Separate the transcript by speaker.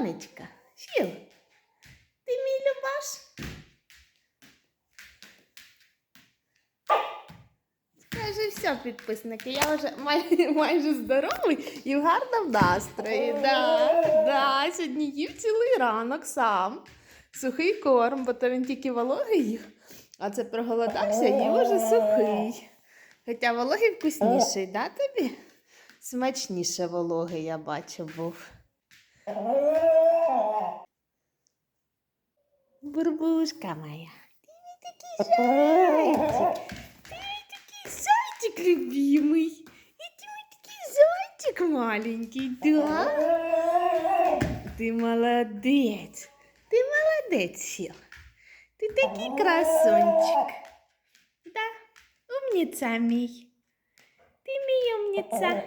Speaker 1: Сонечка, Філ, ти мій любаш? Скажи все, підписники, я вже май, майже здоровий і в гарному настрої. Да, да, сьогодні їв цілий ранок сам. Сухий корм, бо то він тільки вологий їв, а це проголодався, їв уже сухий. Хоча вологий вкусніший, да, тобі? Смачніше вологий, я бачу, був. Бурбушка моя. Ти мій такий зайчик. Ти мій такий зайчик любимий. І ти мій такий зайчик маленький, да? Ти молодець. Ти молодець, Філ. Ти такий красунчик. Да, умніця мій. Ти мій умніця.